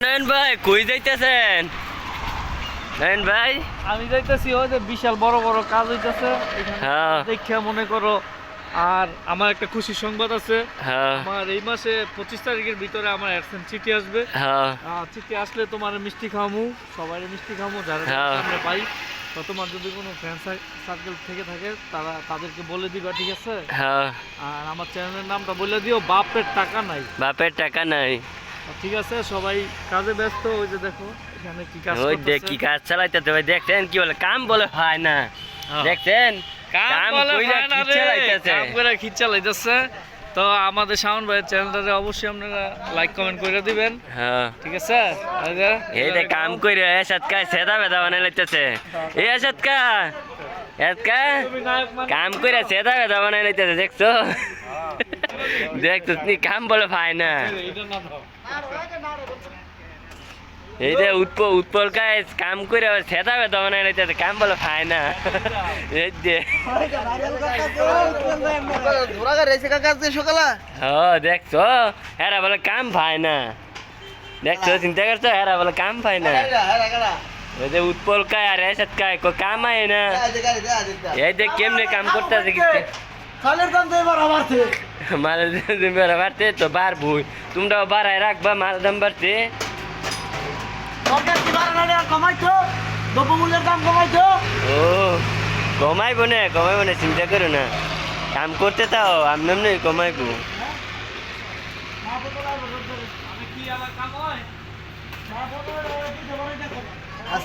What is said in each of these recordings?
নয়ন ভাই কই যাইতেছেন? নয়ন ভাই? আমি যাইতেছি ওই যে বিশাল বড় বড় কাজ হইতেছে হ্যাঁ। দেখে মনে করো আর আমার একটা খুশি সংবাদ আছে। হ্যাঁ। আমার এই মাসে পঁচিশ তারিখের ভিতরে আমার অ্যাডসেন্ট চিঠি আসবে। হ্যাঁ। চিঠি আসলে তোমার মিষ্টি খাওয়ামু সবাই মিষ্টি খাওয়ামু যারা। সামনে পাই। তো তোমার যদি কোনো ফ্রেন্ড সার্কেল থেকে থাকে তারা তাদেরকে বলে দিবা ঠিক আছে? হ্যাঁ। আর আমার চ্যানেলের নামটা বলে দিও বাপের টাকা নাই। বাপের টাকা নাই। ঠিক আছে সবাই কাজে ব্যস্ত ওই যে দেখো এখানে কি কাজ ওই দেখ কি কাজ চালাইতে ভাই দেখছেন কি বলে? কাম বলে হয় না। হ্যাঁ। দেখছেন? কাম বলে হয় না কি রে? কাম করে খিচ চালাইতেছে। তো আমাদের শাওন ভাইয়ের চ্যানেলটাতে অবশ্যই আপনারা লাইক কমেন্ট করে দিবেন। হ্যাঁ। ঠিক আছে? এই যে, কাম করে এসাদ কা সেদা বেদা বানাই লাইতেছে। এই কা তুমি নায়ক মানে- কাম করে সেদা বেদা বানাই লাইতেছে দেখছ? দেখছ তুই কাম বলে পায় না। এই যে উৎপল উৎপল কাজ কাম করে সেদা বেদা বানাই লাইতেছে কাম বলে পায় না। এই যে। ও দেখছ হেরা বলে কাম পায় না। দেখছ চিন্তা করছ, হেরা বলে কাম পায় না। ওই যে উৎপল কায় আর এসাদ কায় কাম আয় না। এই যে কেমনে কাম করতে আছে চালের দাম তো এবার বাড়ছে মাল মেরা বাড়তে তো বাড়বো তোমরাও বাড়ায় রাখবা মাল দাম বাড়তে। সরকার কি বাড়ানো কমাইছো দ্রব্যমূল্যের দাম কমাইছো ও কমাইবো না কমাইবো না চিন্তা করো না। কাম করতে তাও আমনে আমনে কমাইবো।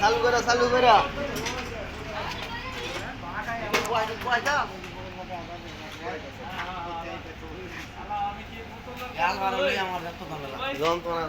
চালু করো চালু করো। যন্ত্রণা?